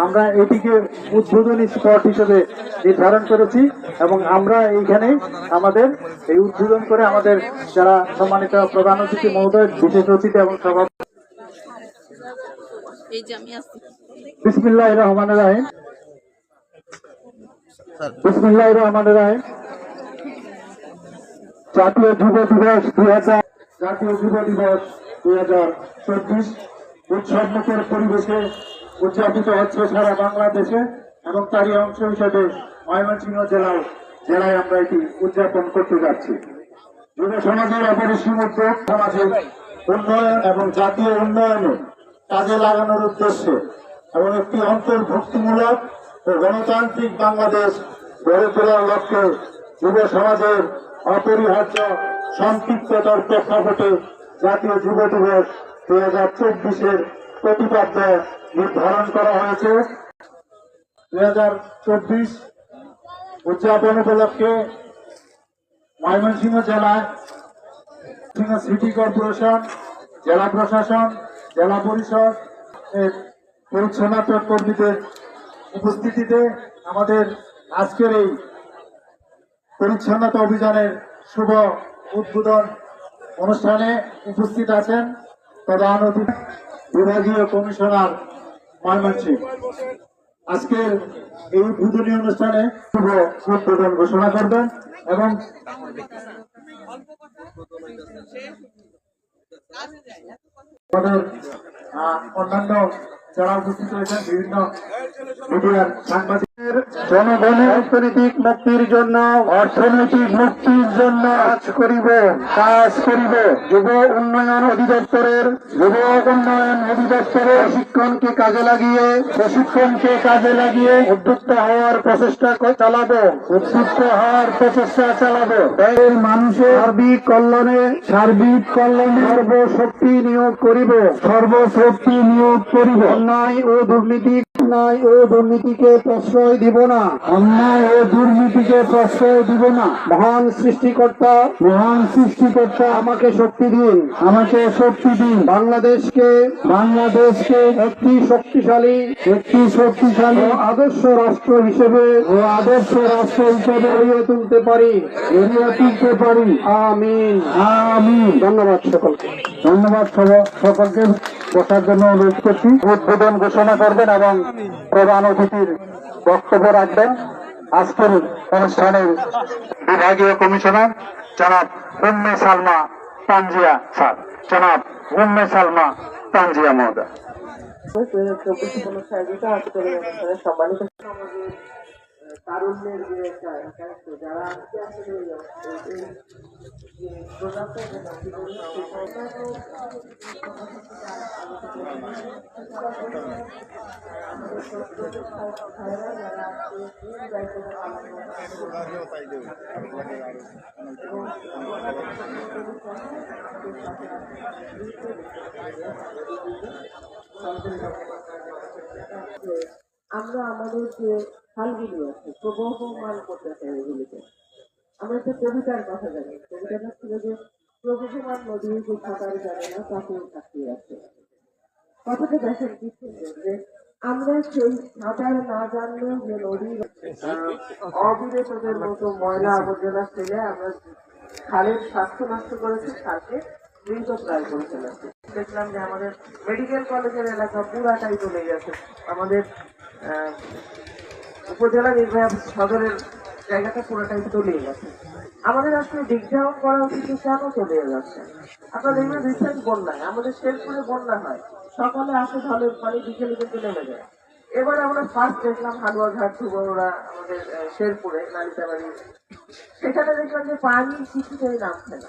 আমরা এটিকে উদ্বোধনী স্পট হিসেবে নির্ধারণ করেছি এবং আমরা এইখানে আমাদের এই উদ্বোধন করে আমাদের যারা সম্মানিত প্রধান অতিথি মহোদয় বিশেষ অতিথি এবং সভা বিসমিল্লাহ রহমান রাহিম। বিসমিল্লাহ রহমান রাহিম। জাতীয় যুব দিবস দুই হাজার জাতীয় যুব দিবস দুই হাজার চব্বিশ। উৎসবমুখর পরিবেশে উদযাপিত হচ্ছে সারা বাংলাদেশে এবং তারই অংশ হিসেবে ময়মনসিংহ জেলায় জেলায় আমরা এটি উদযাপন করতে যাচ্ছি। যুব সমাজের অপরিসীম উদ্যোগ, সমাজের উন্নয়ন এবং জাতীয় উন্নয়নে কাজে লাগানোর উদ্দেশ্যে এবং একটি অন্তর্ভুক্তিমূলক ও গণতান্ত্রিক বাংলাদেশ গড়ে তোলার লক্ষ্যে যুব সমাজের অপরিহার্য সম্পৃক্ততার প্রেক্ষাপটে জাতীয় যুব দিবস দু হাজার চব্বিশের প্রতিপাদ্য নির্ধারণ করা হয়েছে। দুই হাজার চব্বিশ উদযাপন উপলক্ষে ময়মনসিংহ জেলায় ময়মনসিংহ সিটি কর্পোরেশন, জেলা প্রশাসন, জেলা পরিষদ এর পরিচ্ছন্নতা কর্মীদের উপস্থিতিতে আমাদের আজকের এই পরিচ্ছন্নতা অভিযানের শুভ উদ্বোধন অনুষ্ঠানে উপস্থিত আছেন। প্রধান অতিথি বিভাগীয় কমিশনার ময়মনসিংহ। আজকের এই উদ্বোধনী অনুষ্ঠানে উদ্বোধন ঘোষণা করবেন এবং অন্যান্য যারা উপস্থিত রয়েছেন, বিভিন্ন মিডিয়ার সাংবাদিকের জনগণের মুক্তির জন্য, অর্থনৈতিক মুক্তির জন্য কাজ করিব কাজ করিব। যুব উন্নয়ন অধিদপ্তরের, যুব উন্নয়ন অধিদপ্তরের প্রশিক্ষণকে কাজে লাগিয়ে, প্রশিক্ষণকে কাজে লাগিয়ে হওয়ার প্রচেষ্টা চালাবো উদ্যুক্ত হওয়ার প্রচেষ্টা চালাবো। এর মানুষের সার্বিক কল্যাণে সার্বিক কল্যাণে সর্বশক্তি নিয়োগ করিব, সর্বশক্তি নিয়োগ করিব। অন্যায় ও দুর্নীতি অন্যায় ও দুর্নীতিকে প্রশ্রয় দিব না। অন্যায় ও দুর্নীতিকে প্রশ্রয় দিব না। মহান সৃষ্টিকর্তা মহান সৃষ্টিকর্তা আমাকে শক্তি দিন। আমাকে শক্তি দিন। বাংলাদেশকে বাংলাদেশকে একটি শক্তিশালী একটি শক্তিশালী আদর্শ রাষ্ট্র হিসেবে ও আদর্শ রাষ্ট্র হিসেবে গড়িয়ে তুলতে পারি। গড়িয়ে তুলতে পারি। আমিন। আমিন। ধন্যবাদ সকলকে। ধন্যবাদ সকলকে। বসার জন্য অনুরোধ করছি। উদ্বোধন ঘোষণা করবেন এবং প্রধান অতিথির বক্তব্য রাখবেন। আজকের অনুষ্ঠানের বিভাগীয় কমিশনার জনাব উম্মে সালমা তানজিয়া স্যার। জনাব উম্মে সালমা তানজিয়া মহোদয়। সম্মানিত তারুণ্যের যে একটা দায়িত্ব যারা আজকে আসলে আমরা আমাদের যে খালগুলি আছে, প্রবহমান করতে চাই এগুলিকে। আমরা একটা কবিতার কথা জানি, কবিতাটা ছিল যে, প্রবহমান নদী যে সাঁতার জানে না, তাকে তাকিয়ে আছে কথাটা দেখেন কি যে আমরা সেই সাঁতার না জানলেও যে নদীর অবিরতদের মতো ময়লা আবর্জনা ফেলে আমরা খালের স্বাস্থ্য নষ্ট করেছি খালকে মৃত প্রায় করে ফেলেছি। দেখলাম যে আমাদের মেডিকেল কলেজের এলাকা পুরাটাই চলে গেছে। আমাদের উপজেলা নির্বাহী সদরের জায়গাটা পুরোটাই তলিয়ে গেছে। আমাদের আসলে ডিগডাউন করা উচিত কেন তলিয়ে যাচ্ছে? আপনারা দেখবেন রিসেন্ট বন্যায়, আমাদের শেরপুরে বন্যা হয়। সকালে আসে ঢলের পানি, বিকেলে কিন্তু নেমে যায়। এবার আমরা ফার্স্ট দেখলাম হালুয়াঘাট ধুবড়া আমাদের শেরপুরে নালিতাবাড়ি। সেখানে দেখলাম যে পানি কিছুতেই নামছে না।